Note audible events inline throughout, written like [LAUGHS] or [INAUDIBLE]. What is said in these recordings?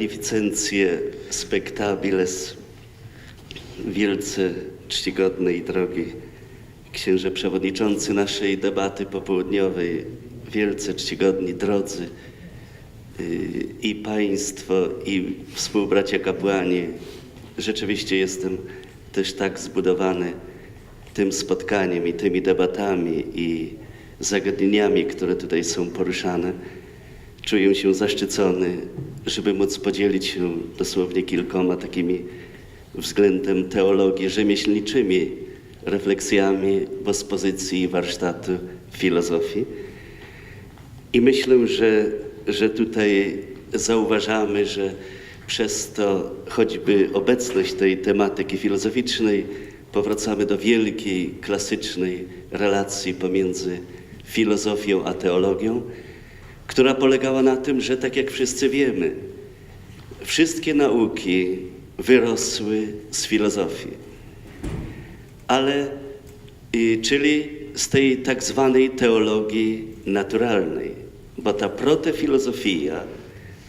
magnificencje spectabiles, wielce czcigodny i drogi księże przewodniczący naszej debaty popołudniowej, wielce czcigodni drodzy yy, i państwo, i współbracia kapłani. Rzeczywiście jestem też tak zbudowany tym spotkaniem i tymi debatami i zagadnieniami, które tutaj są poruszane. Czuję się zaszczycony, żeby móc podzielić się dosłownie kilkoma takimi względem teologii rzemieślniczymi refleksjami w ekspozycji warsztatu filozofii. I myślę, że, że tutaj zauważamy, że przez to choćby obecność tej tematyki filozoficznej powracamy do wielkiej, klasycznej relacji pomiędzy filozofią a teologią, która polegała na tym, że tak jak wszyscy wiemy, wszystkie nauki wyrosły z filozofii. Ale, czyli z tej tak zwanej teologii naturalnej, bo ta protefilozofia,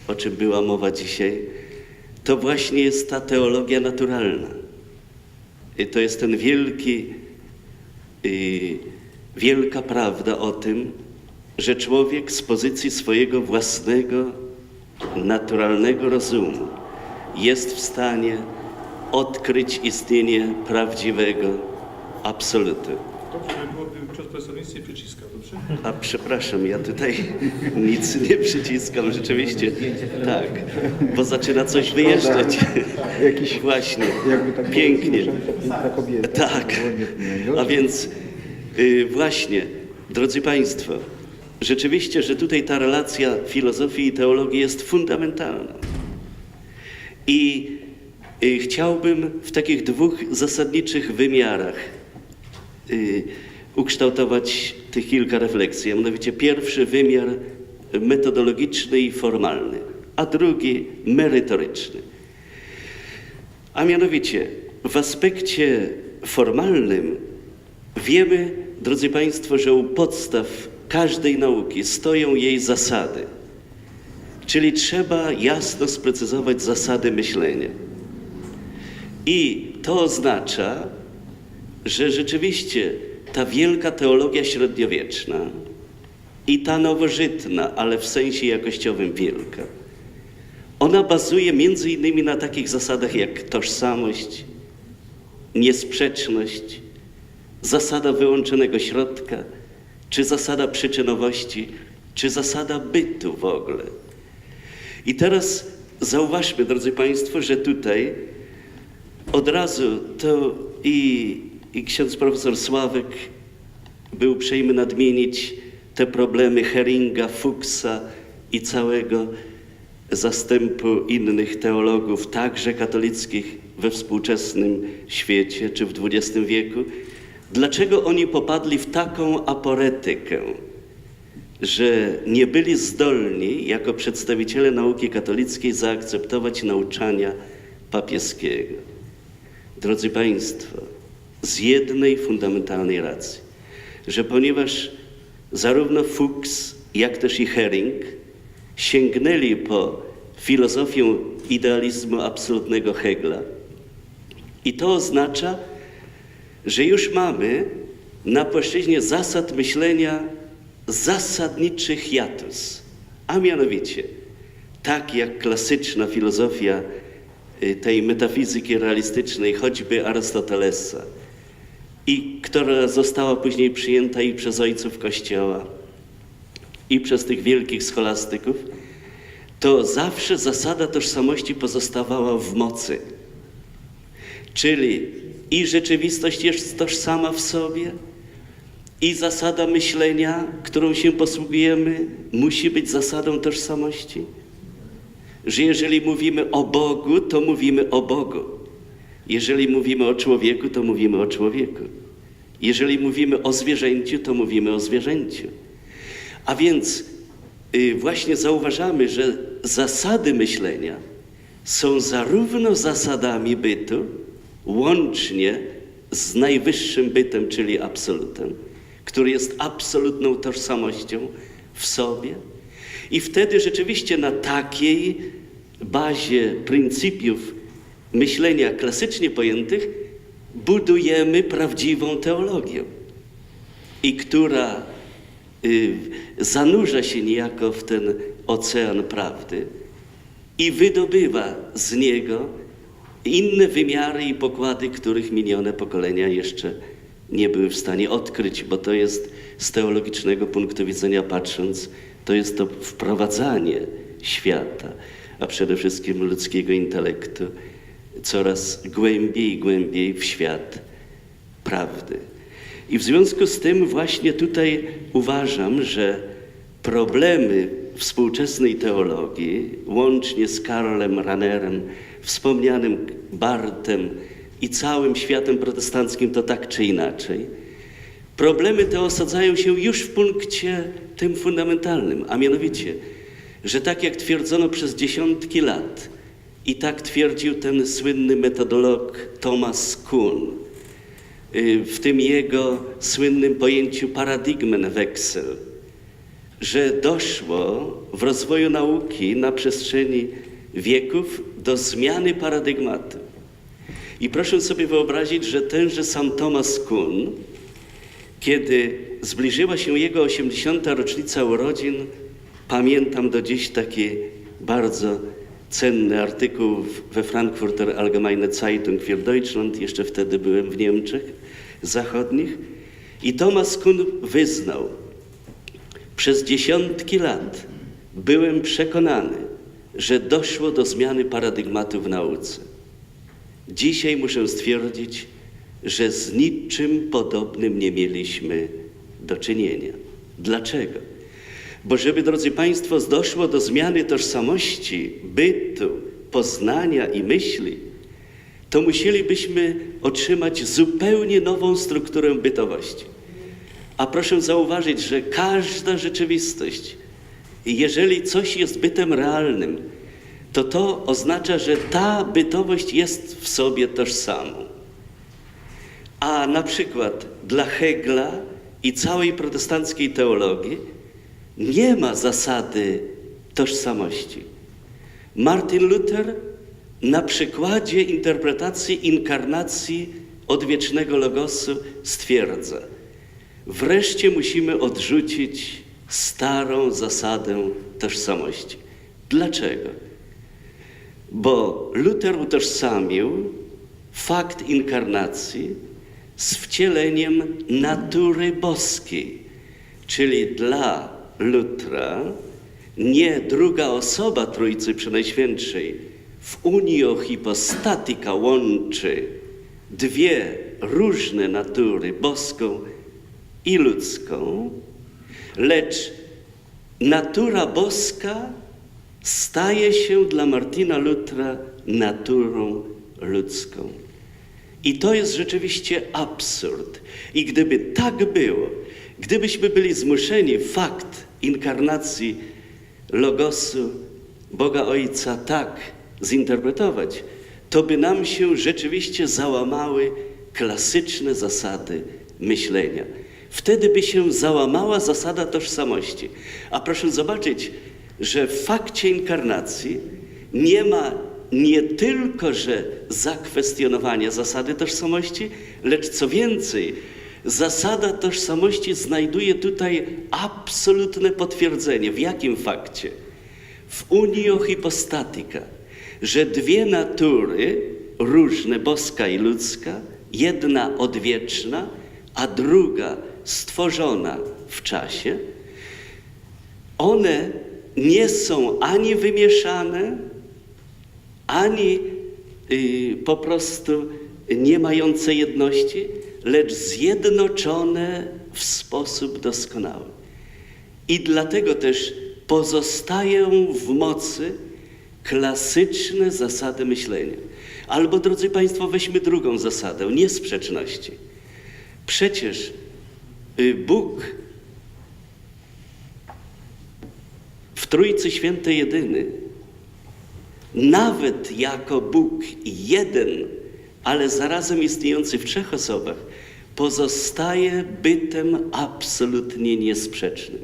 o czym była mowa dzisiaj, to właśnie jest ta teologia naturalna. I to jest ten wielki, wielka prawda o tym, że człowiek z pozycji swojego własnego, naturalnego rozumu jest w stanie odkryć istnienie prawdziwego absolutu. Dobrze by było, gdyby ksiądz profesor nic nie przyciskał, dobrze? A przepraszam, ja tutaj [LAUGHS] nic nie przyciskam, rzeczywiście. Tak, bo zaczyna coś wyjeżdżać. Jakiś- [LAUGHS] Właśnie, tak pięknie. Tak, No, a więc y, właśnie, drodzy Państwo, rzeczywiście, że tutaj ta relacja filozofii i teologii jest fundamentalna. I y, chciałbym w takich dwóch zasadniczych wymiarach y, ukształtować tych kilka refleksji. Mianowicie pierwszy wymiar metodologiczny i formalny, a drugi merytoryczny. A mianowicie w aspekcie formalnym wiemy, drodzy Państwo, że u podstaw każdej nauki stoją jej zasady. Czyli trzeba jasno sprecyzować zasady myślenia. I to oznacza, że rzeczywiście ta wielka teologia średniowieczna i ta nowożytna, ale w sensie jakościowym wielka, ona bazuje między innymi na takich zasadach jak tożsamość, niesprzeczność, zasada wyłączonego środka, czy zasada przyczynowości, czy zasada bytu w ogóle. I teraz zauważmy, drodzy Państwo, że tutaj od razu to i, i ksiądz profesor Sławek był uprzejmy nadmienić te problemy Heringa, Fuchsa i całego zastępu innych teologów, także katolickich we współczesnym świecie czy w XX wieku. Dlaczego oni popadli w taką aporetykę, że nie byli zdolni jako przedstawiciele nauki katolickiej zaakceptować nauczania papieskiego? Drodzy Państwo, z jednej fundamentalnej racji, że ponieważ zarówno Fuchs, jak też i Hering sięgnęli po filozofię idealizmu absolutnego Hegla, i to oznacza, że już mamy na płaszczyźnie zasad myślenia zasadniczych hiatus, a mianowicie tak jak klasyczna filozofia y, tej metafizyki realistycznej, choćby Arystotelesa, i która została później przyjęta i przez ojców Kościoła, i przez tych wielkich scholastyków, to zawsze zasada tożsamości pozostawała w mocy. Czyli i rzeczywistość jest tożsama w sobie, i zasada myślenia, którą się posługujemy, musi być zasadą tożsamości. Że jeżeli mówimy o Bogu, to mówimy o Bogu. Jeżeli mówimy o człowieku, to mówimy o człowieku. Jeżeli mówimy o zwierzęciu, to mówimy o zwierzęciu. A więc y, właśnie zauważamy, że zasady myślenia są zarówno zasadami bytu, łącznie z najwyższym bytem, czyli absolutem, który jest absolutną tożsamością w sobie. I wtedy rzeczywiście na takiej bazie pryncypiów myślenia klasycznie pojętych budujemy prawdziwą teologię i która y, zanurza się niejako w ten ocean prawdy i wydobywa z niego inne wymiary i pokłady, których minione pokolenia jeszcze nie były w stanie odkryć, bo to jest z teologicznego punktu widzenia patrząc, to jest to wprowadzanie świata, a przede wszystkim ludzkiego intelektu coraz głębiej i głębiej w świat prawdy. I w związku z tym właśnie tutaj uważam, że problemy współczesnej teologii, łącznie z Karolem Ranerem, wspomnianym Bartem i całym światem protestanckim, to tak czy inaczej, problemy te osadzają się już w punkcie tym fundamentalnym, a mianowicie, że tak jak twierdzono przez dziesiątki lat, i tak twierdził ten słynny metodolog Thomas Kuhn, y, w tym jego słynnym pojęciu Paradigmenwechsel, że doszło w rozwoju nauki na przestrzeni wieków do zmiany paradygmatu. I proszę sobie wyobrazić, że tenże sam Thomas Kuhn, kiedy zbliżyła się jego 80. rocznica urodzin, pamiętam do dziś taki bardzo cenny artykuł we Frankfurter Allgemeine Zeitung für Deutschland, jeszcze wtedy byłem w Niemczech zachodnich, i Thomas Kuhn wyznał, przez dziesiątki lat byłem przekonany, że doszło do zmiany paradygmatu w nauce. Dzisiaj muszę stwierdzić, że z niczym podobnym nie mieliśmy do czynienia. Dlaczego? Bo żeby, drodzy Państwo, doszło do zmiany tożsamości, bytu, poznania i myśli, to musielibyśmy otrzymać zupełnie nową strukturę bytowości. A proszę zauważyć, że każda rzeczywistość, jeżeli coś jest bytem realnym, to to oznacza, że ta bytowość jest w sobie tożsamą. A na przykład dla Hegla i całej protestanckiej teologii nie ma zasady tożsamości. Martin Luther na przykładzie interpretacji inkarnacji odwiecznego logosu stwierdza: Wreszcie musimy odrzucić starą zasadę tożsamości. Dlaczego? Bo Luther utożsamił fakt inkarnacji z wcieleniem natury boskiej, czyli dla Lutra nie druga osoba Trójcy Przenajświętszej w unio hipostatika łączy dwie różne natury, boską i ludzką, lecz natura boska staje się dla Martina Lutra naturą ludzką. I to jest rzeczywiście absurd. I gdyby tak było, gdybyśmy byli zmuszeni fakt inkarnacji Logosu, Boga Ojca, tak zinterpretować, to by nam się rzeczywiście załamały klasyczne zasady myślenia. Wtedy by się załamała zasada tożsamości. A proszę zobaczyć, że w fakcie inkarnacji nie ma nie tylko, że zakwestionowania zasady tożsamości, lecz co więcej, zasada tożsamości znajduje tutaj absolutne potwierdzenie. W jakim fakcie? W unio hipostatika, że dwie natury, różne, boska i ludzka, jedna odwieczna, a druga stworzona w czasie, one nie są ani wymieszane, ani y, po prostu nie mające jedności, lecz zjednoczone w sposób doskonały. I dlatego też pozostają w mocy klasyczne zasady myślenia. Albo, drodzy Państwo, weźmy drugą zasadę, niesprzeczności. Przecież Bóg w Trójcy Świętej Jedyny, nawet jako Bóg jeden, ale zarazem istniejący w trzech osobach, pozostaje bytem absolutnie niesprzecznym.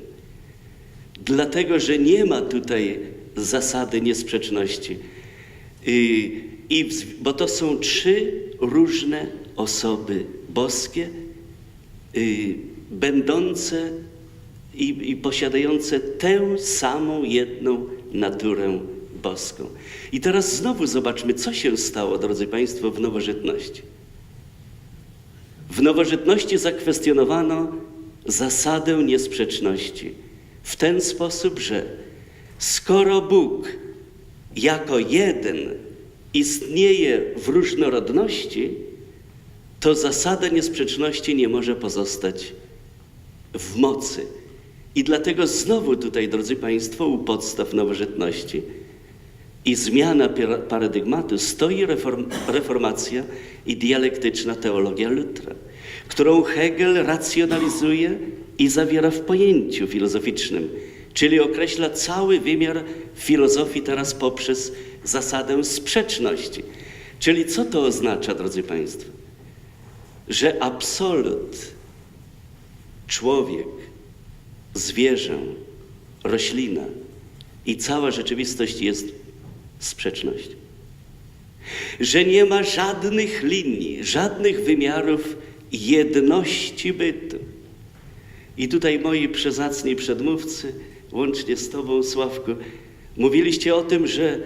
Dlatego, że nie ma tutaj zasady niesprzeczności. Y, I, bo to są trzy różne osoby boskie, y, będące i, i posiadające tę samą jedną naturę boską. I teraz znowu zobaczmy, co się stało, drodzy Państwo, w nowożytności. W nowożytności zakwestionowano zasadę niesprzeczności w ten sposób, że skoro Bóg jako jeden istnieje w różnorodności, to zasada niesprzeczności nie może pozostać w mocy. I dlatego znowu tutaj, drodzy Państwo, u podstaw nowożytności i zmiana paradygmatu stoi reform, reformacja i dialektyczna teologia Lutra, którą Hegel racjonalizuje i zawiera w pojęciu filozoficznym, czyli określa cały wymiar filozofii teraz poprzez zasadę sprzeczności. Czyli co to oznacza, drodzy Państwo? Że absolut, człowiek, zwierzę, roślina i cała rzeczywistość jest sprzecznością. Że nie ma żadnych linii, żadnych wymiarów jedności bytu. I tutaj moi przezacni przedmówcy, łącznie z Tobą, Sławku, mówiliście o tym, że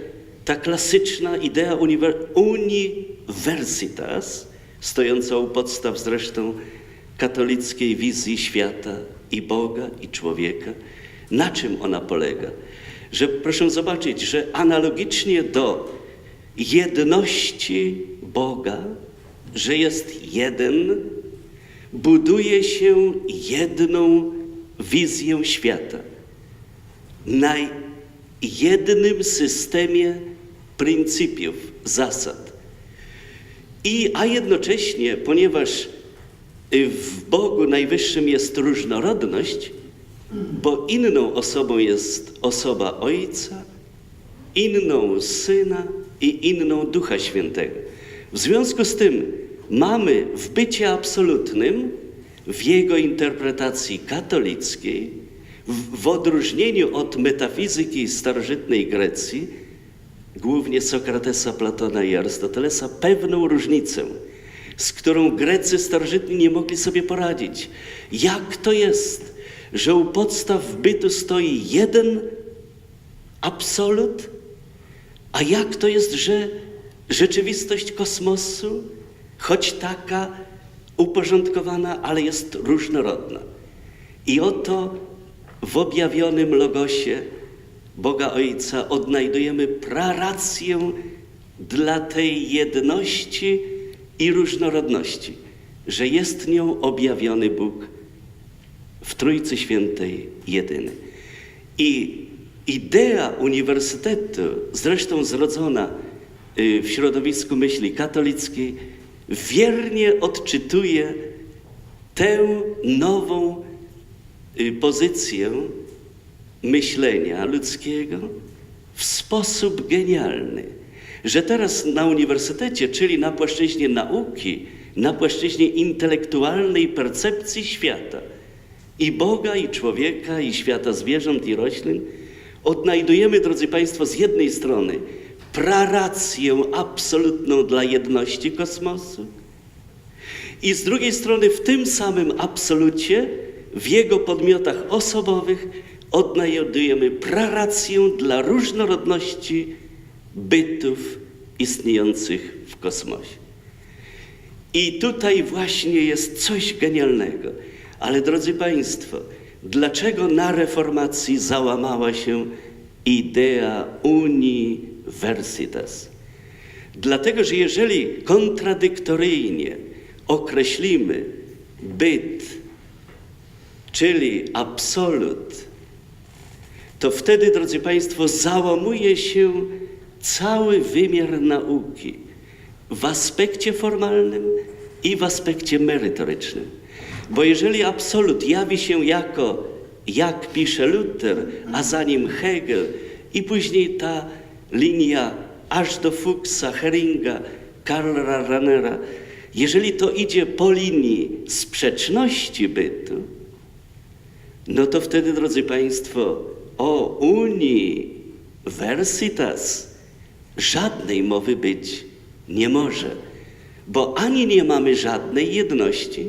ta klasyczna idea uniwer- universitas, stojąca u podstaw zresztą katolickiej wizji świata i Boga, i człowieka, na czym ona polega? Że proszę zobaczyć, że analogicznie do jedności Boga, że jest jeden, buduje się jedną wizję świata na jednym systemie pryncypiów, zasad. I, a jednocześnie, ponieważ w Bogu Najwyższym jest różnorodność, bo inną osobą jest osoba Ojca, inną Syna i inną Ducha Świętego. W związku z tym mamy w bycie absolutnym, w jego interpretacji katolickiej, w, w odróżnieniu od metafizyki starożytnej Grecji, głównie Sokratesa, Platona i Arystotelesa, pewną różnicę, z którą Grecy starożytni nie mogli sobie poradzić. Jak to jest, że u podstaw bytu stoi jeden absolut, a jak to jest, że rzeczywistość kosmosu, choć taka uporządkowana, ale jest różnorodna. I oto w objawionym logosie Boga Ojca odnajdujemy prarację dla tej jedności i różnorodności, że jest nią objawiony Bóg w Trójcy Świętej jedyny. I idea uniwersytetu, zresztą zrodzona y, w środowisku myśli katolickiej, wiernie odczytuje tę nową y, pozycję myślenia ludzkiego w sposób genialny, że teraz na uniwersytecie, czyli na płaszczyźnie nauki, na płaszczyźnie intelektualnej percepcji świata i Boga, i człowieka, i świata zwierząt, i roślin, odnajdujemy, drodzy Państwo, z jednej strony prarację absolutną dla jedności kosmosu, i z drugiej strony w tym samym absolucie, w jego podmiotach osobowych, odnajdujemy prarację dla różnorodności bytów istniejących w kosmosie. I tutaj właśnie jest coś genialnego. Ale drodzy Państwo, dlaczego na reformacji załamała się idea universitas? Dlatego, że jeżeli kontradyktoryjnie określimy byt, czyli absolut, to wtedy, drodzy Państwo, załamuje się cały wymiar nauki w aspekcie formalnym i w aspekcie merytorycznym. Bo jeżeli absolut jawi się jako, jak pisze Luther, a za nim Hegel i później ta linia aż do Fuchsa, Heringa, Karla Ranera, jeżeli to idzie po linii sprzeczności bytu, no to wtedy, drodzy Państwo, o Unii versitas, żadnej mowy być nie może, bo ani nie mamy żadnej jedności,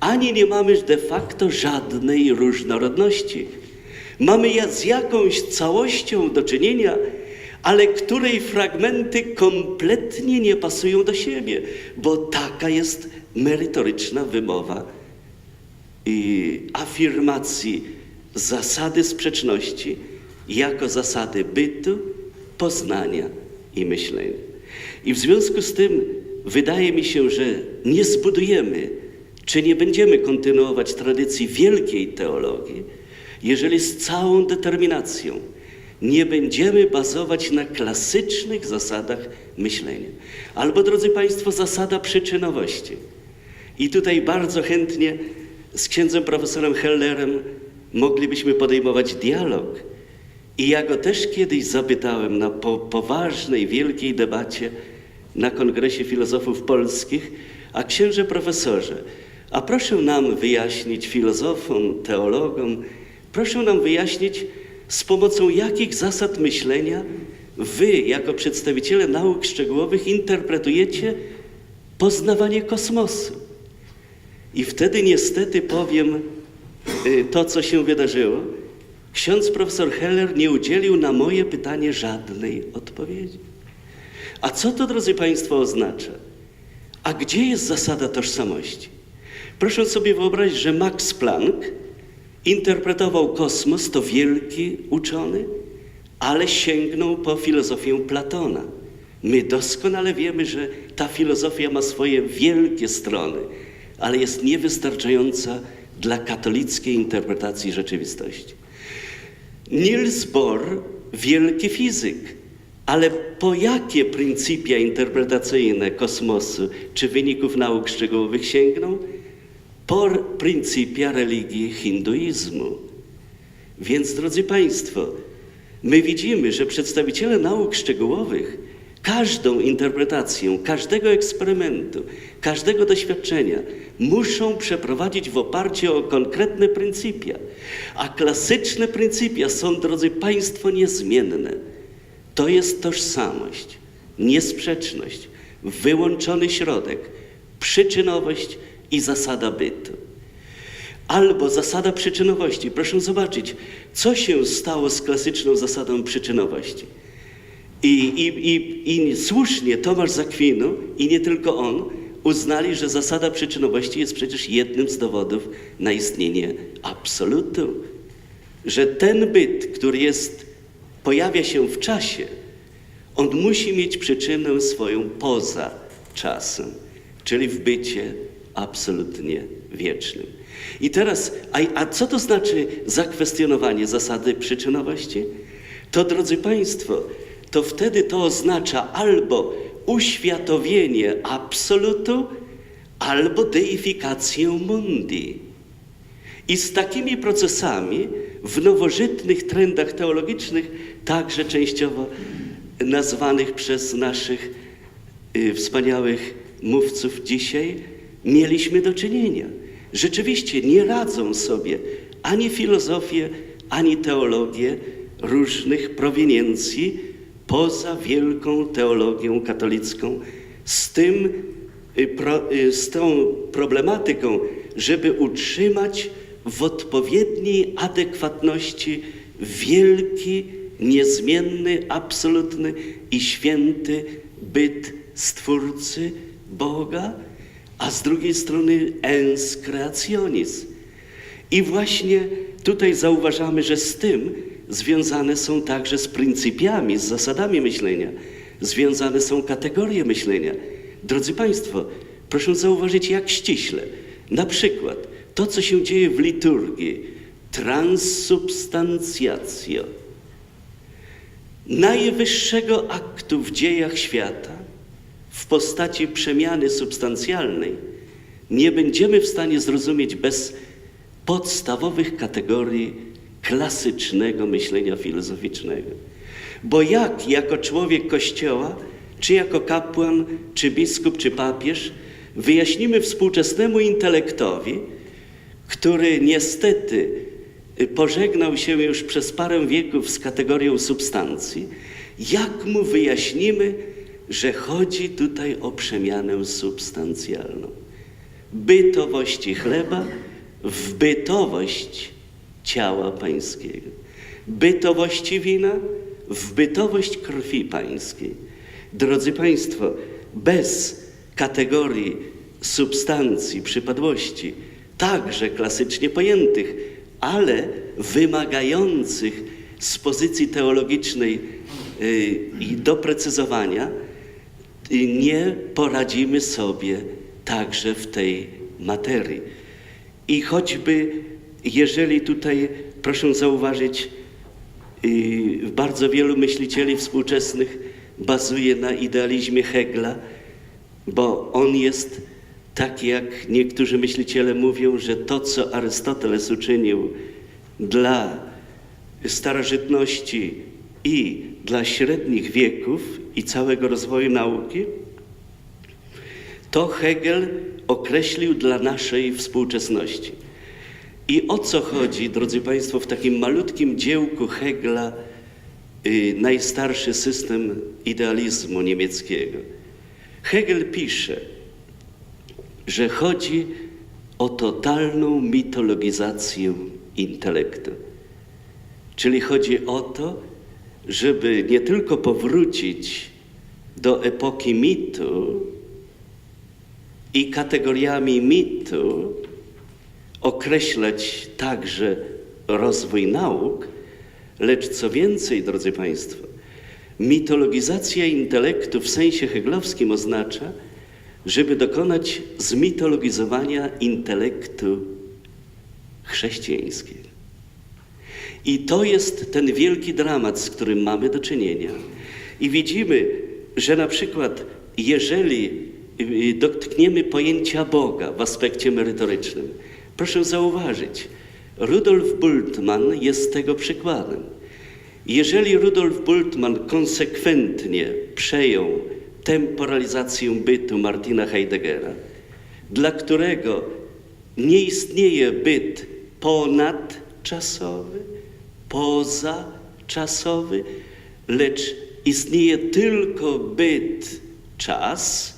ani nie mamy de facto żadnej różnorodności. Mamy z jakąś całością do czynienia, ale której fragmenty kompletnie nie pasują do siebie, bo taka jest merytoryczna wymowa i afirmacji zasady sprzeczności jako zasady bytu, poznania i myślenia. I w związku z tym wydaje mi się, że nie zbudujemy, czy nie będziemy kontynuować tradycji wielkiej teologii, jeżeli z całą determinacją nie będziemy bazować na klasycznych zasadach myślenia. Albo, drodzy Państwo, zasada przyczynowości. I tutaj bardzo chętnie z księdzem profesorem Hellerem moglibyśmy podejmować dialog. I ja go też kiedyś zapytałem na po, poważnej, wielkiej debacie na Kongresie Filozofów Polskich, a księże profesorze, a proszę nam wyjaśnić, filozofom, teologom, proszę nam wyjaśnić, z pomocą jakich zasad myślenia wy, jako przedstawiciele nauk szczegółowych, interpretujecie poznawanie kosmosu. I wtedy niestety powiem y, to, co się wydarzyło. Ksiądz profesor Heller nie udzielił na moje pytanie żadnej odpowiedzi. A co to, drodzy Państwo, oznacza? A gdzie jest zasada tożsamości? Proszę sobie wyobrazić, że Max Planck interpretował kosmos, to wielki uczony, ale sięgnął po filozofię Platona. My doskonale wiemy, że ta filozofia ma swoje wielkie strony, ale jest niewystarczająca dla katolickiej interpretacji rzeczywistości. Niels Bohr, wielki fizyk, ale po jakie pryncypia interpretacyjne kosmosu czy wyników nauk szczegółowych sięgnął? Po pryncypia religii hinduizmu. Więc, drodzy Państwo, my widzimy, że przedstawiciele nauk szczegółowych każdą interpretację, każdego eksperymentu, każdego doświadczenia muszą przeprowadzić w oparciu o konkretne pryncypia. A klasyczne pryncypia są, drodzy Państwo, niezmienne. To jest tożsamość, niesprzeczność, wyłączony środek, przyczynowość i zasada bytu. Albo zasada przyczynowości. Proszę zobaczyć, co się stało z klasyczną zasadą przyczynowości. I, i, i, I słusznie Tomasz Zakwinu i nie tylko on uznali, że zasada przyczynowości jest przecież jednym z dowodów na istnienie absolutu. Że ten byt, który jest, pojawia się w czasie, on musi mieć przyczynę swoją poza czasem, czyli w bycie absolutnie wiecznym. I teraz, a, a co to znaczy zakwestionowanie zasady przyczynowości? To, drodzy Państwo, to wtedy to oznacza albo uświatowienie absolutu, albo deifikację mundi. I z takimi procesami w nowożytnych trendach teologicznych, także częściowo nazwanych przez naszych y, wspaniałych mówców dzisiaj, mieliśmy do czynienia. Rzeczywiście nie radzą sobie ani filozofie, ani teologie różnych prowiniencji poza wielką teologią katolicką z tym, y, y, z tą problematyką, żeby utrzymać w odpowiedniej adekwatności wielki, niezmienny, absolutny i święty byt Stwórcy Boga, a z drugiej strony ens creationis. I właśnie tutaj zauważamy, że z tym związane są także z pryncypiami, z zasadami myślenia, związane są kategorie myślenia. Drodzy Państwo, proszę zauważyć, jak ściśle. Na przykład to, co się dzieje w liturgii, transsubstancjacjo, najwyższego aktu w dziejach świata, w postaci przemiany substancjalnej, nie będziemy w stanie zrozumieć bez podstawowych kategorii klasycznego myślenia filozoficznego. Bo jak jako człowiek Kościoła, czy jako kapłan, czy biskup, czy papież, wyjaśnimy współczesnemu intelektowi, który niestety y, pożegnał się już przez parę wieków z kategorią substancji, jak mu wyjaśnimy, że chodzi tutaj o przemianę substancjalną? Bytowości chleba w bytowość ciała pańskiego, bytowości wina w bytowość krwi pańskiej. Drodzy Państwo, bez kategorii substancji, przypadłości, także klasycznie pojętych, ale wymagających z pozycji teologicznej y, i doprecyzowania, y, nie poradzimy sobie także w tej materii. I choćby, jeżeli tutaj, proszę zauważyć, y, bardzo wielu myślicieli współczesnych bazuje na idealizmie Hegla, bo on jest taki, jak niektórzy myśliciele mówią, że to, co Arystoteles uczynił dla starożytności i dla średnich wieków i całego rozwoju nauki, to Hegel określił dla naszej współczesności. I o co chodzi, drodzy Państwo, w takim malutkim dziełku Hegla, y, najstarszy system idealizmu niemieckiego? Hegel pisze, że chodzi o totalną mitologizację intelektu. Czyli chodzi o to, żeby nie tylko powrócić do epoki mitu i kategoriami mitu określać także rozwój nauk, lecz co więcej, drodzy Państwo, mitologizacja intelektu w sensie heglowskim oznacza, żeby dokonać zmitologizowania intelektu chrześcijańskiego. I to jest ten wielki dramat, z którym mamy do czynienia. I widzimy, że na przykład, jeżeli y, dotkniemy pojęcia Boga w aspekcie merytorycznym, proszę zauważyć, Rudolf Bultmann jest tego przykładem. Jeżeli Rudolf Bultmann konsekwentnie przejął temporalizację bytu Martina Heideggera, dla którego nie istnieje byt ponadczasowy, pozaczasowy, lecz istnieje tylko byt czas,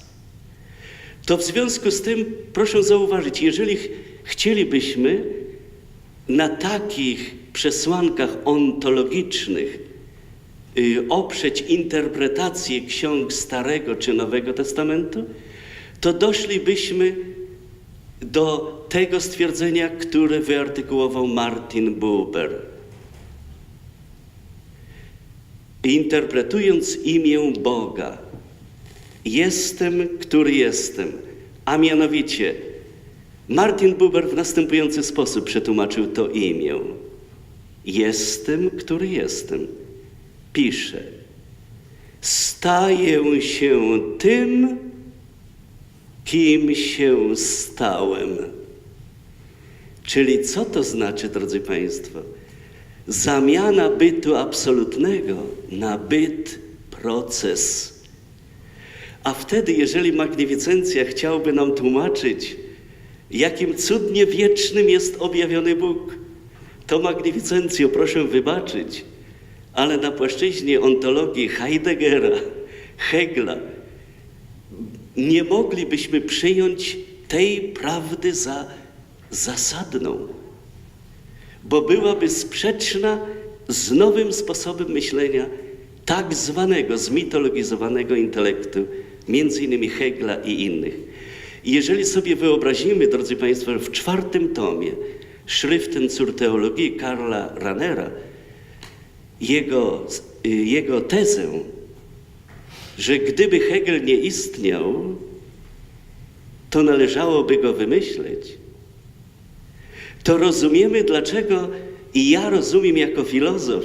to w związku z tym proszę zauważyć, jeżeli chcielibyśmy na takich przesłankach ontologicznych y, oprzeć interpretację ksiąg Starego czy Nowego Testamentu, to doszlibyśmy do tego stwierdzenia, które wyartykułował Martin Buber. Interpretując imię Boga, jestem, który jestem, a mianowicie Martin Buber w następujący sposób przetłumaczył to imię. Jestem, który jestem. Pisze. Staję się tym, kim się stałem. Czyli co to znaczy, drodzy Państwo? Zamiana bytu absolutnego na byt proces. A wtedy, jeżeli magnificencja chciałby nam tłumaczyć, jakim cudnie wiecznym jest objawiony Bóg, to magnificencjo proszę wybaczyć, ale na płaszczyźnie ontologii Heideggera, Hegla, nie moglibyśmy przyjąć tej prawdy za zasadną, bo byłaby sprzeczna z nowym sposobem myślenia tak zwanego zmitologizowanego intelektu, między innymi Hegla i innych. I jeżeli sobie wyobrazimy, drodzy Państwo, w czwartym tomie Schriften zur Theologie Karla Ranera, jego, jego tezę, że gdyby Hegel nie istniał, to należałoby go wymyśleć, to rozumiemy, dlaczego i ja rozumiem jako filozof,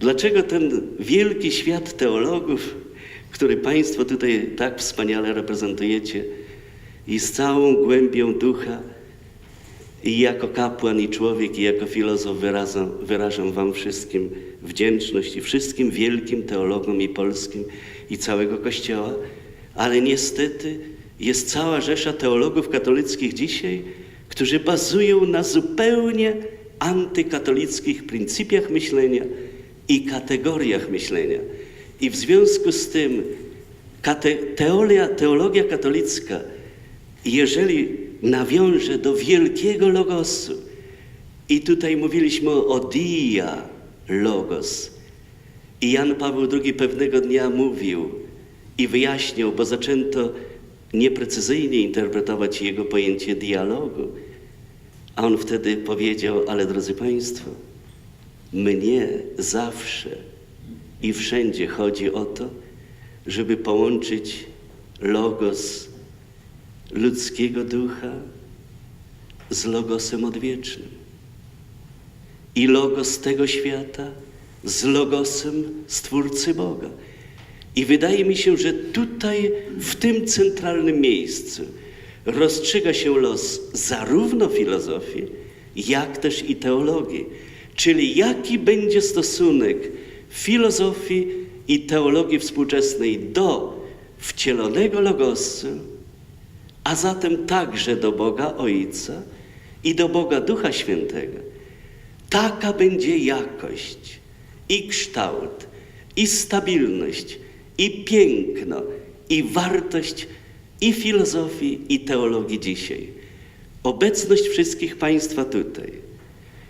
dlaczego ten wielki świat teologów, który Państwo tutaj tak wspaniale reprezentujecie i z całą głębią ducha, i jako kapłan i człowiek, i jako filozof wyrażam, Wam wszystkim wdzięczność i wszystkim wielkim teologom i polskim i całego Kościoła, ale niestety jest cała rzesza teologów katolickich dzisiaj, którzy bazują na zupełnie antykatolickich pryncypiach myślenia i kategoriach myślenia. I w związku z tym teologia katolicka, jeżeli nawiąże do wielkiego logosu, i tutaj mówiliśmy o dia logos, i Jan Paweł II pewnego dnia mówił i wyjaśniał, bo zaczęto nieprecyzyjnie interpretować jego pojęcie dialogu. A on wtedy powiedział, ale drodzy Państwo, mnie zawsze i wszędzie chodzi o to, żeby połączyć logos ludzkiego ducha z logosem odwiecznym. I logos tego świata z logosem Stwórcy Boga. I wydaje mi się, że tutaj, w tym centralnym miejscu, rozstrzyga się los zarówno filozofii, jak też i teologii. Czyli jaki będzie stosunek filozofii i teologii współczesnej do wcielonego logosu, a zatem także do Boga Ojca i do Boga Ducha Świętego. Taka będzie jakość i kształt, i stabilność, i piękno, i wartość i filozofii, i teologii dzisiaj. Obecność wszystkich Państwa tutaj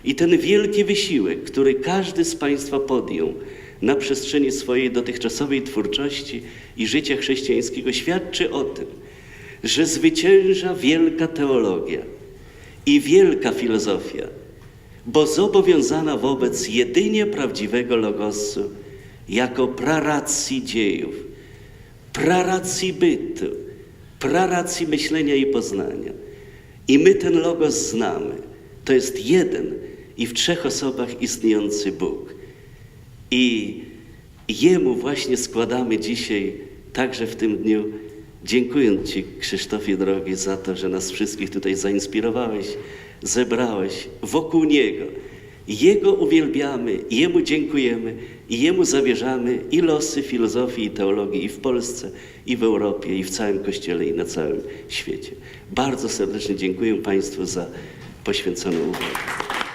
i ten wielki wysiłek, który każdy z Państwa podjął na przestrzeni swojej dotychczasowej twórczości i życia chrześcijańskiego, świadczy o tym, że zwycięża wielka teologia i wielka filozofia, bo zobowiązana wobec jedynie prawdziwego logosu jako praracji dziejów, praracji bytu, praracji myślenia i poznania. I my ten logos znamy. To jest jeden i w trzech osobach istniejący Bóg. I Jemu właśnie składamy dzisiaj, także w tym dniu, dziękując Ci, Krzysztofie drogi, za to, że nas wszystkich tutaj zainspirowałeś, zebrałeś wokół Niego. Jego uwielbiamy, Jemu dziękujemy Jemu zawierzamy i losy filozofii i teologii i w Polsce, i w Europie, i w całym Kościele, i na całym świecie. Bardzo serdecznie dziękuję Państwu za poświęconą uwagę.